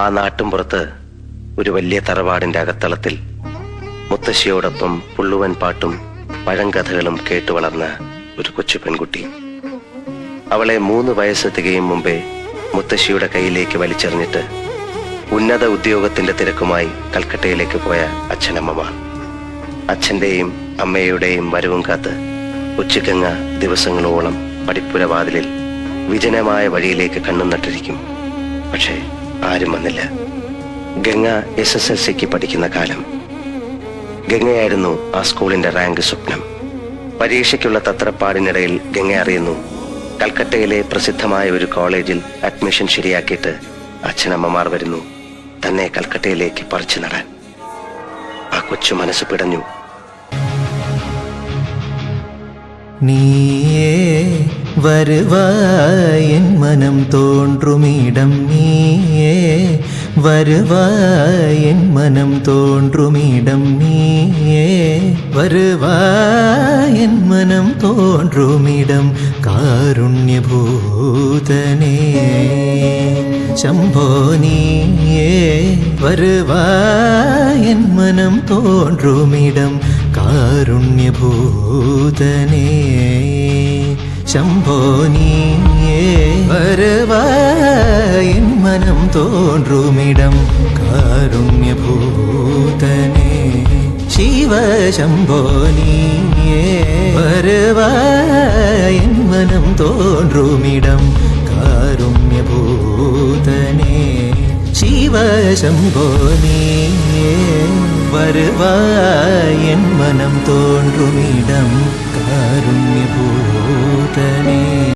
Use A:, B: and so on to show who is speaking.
A: ആ നാട്ടുംപുറത്ത് ഒരു വലിയ തറവാടിന്റെ അകത്തളത്തിൽ മുത്തശ്ശിയോടൊപ്പം പുള്ളുവൻ പാട്ടും പഴങ്കഥകളും കേട്ടു വളർന്ന ഒരു കൊച്ചു പെൺകുട്ടി. അവളെ മൂന്ന് വയസ്സ് തികയും മുമ്പേ മുത്തശ്ശിയുടെ കയ്യിലേക്ക് വലിച്ചെറിഞ്ഞിട്ട് ഉന്നത ഉദ്യോഗത്തിന്റെ തിരക്കുമായി കൽക്കട്ടയിലേക്ക് പോയ അച്ഛനമ്മമാർ. അച്ഛന്റെയും അമ്മയുടെയും വരവും കാത്ത് ഉച്ചക്കങ്ങ ദിവസങ്ങളോളം പടിപ്പുര വാതിലിൽ വിജനമായ വഴിയിലേക്ക് കണ്ണും നട്ടിരിക്കും. പക്ഷേ ആരും വന്നില്ല. ഗംഗ എസ് എസ് എൽ സിക്ക് പഠിക്കുന്ന കാലം. ഗംഗയായിരുന്നു ആ സ്കൂളിന്റെ റാങ്ക് സ്വപ്നം. പരീക്ഷയ്ക്കുള്ള തത്രപ്പാടിനിടയിൽ ഗംഗ അറിയുന്നു. കൽക്കട്ടയിലെ പ്രസിദ്ധമായ ഒരു കോളേജിൽ അഡ്മിഷൻ ശരിയാക്കിയിട്ട് അച്ഛനമ്മമാർ വരുന്നു. തന്നെ കൽക്കട്ടയിലേക്ക് പറിച്ചു നടാൻ. ആ കൊച്ചു മനസ്സ് പിടഞ്ഞു.
B: நீயே வருவாய் என் மனம் தோன்றுமிடம் நீயே வருவாய் என் மனம் தோன்றுமிடம் நீயே வருவாய் என் மனம் தோன்றுமிடம் காருண்யபூதனே ശംഭോ നീയേ വരുവാ എൻ മനം തോന്നുമിടം കാരുണ്യഭൂതനേ ശംഭോ നീയേ വരവായി മനം തോന്നുമിടം കാരുണ്യഭൂതനേ. ശിവശംഭോ നീയേ വരവായി മനം തോന്നുമിടം കാരുണ്യഭൂതനേ. சிவ சம்போனே வருவாய் என் மனம் தோன்றும் இடம் காருண்ய பூதனே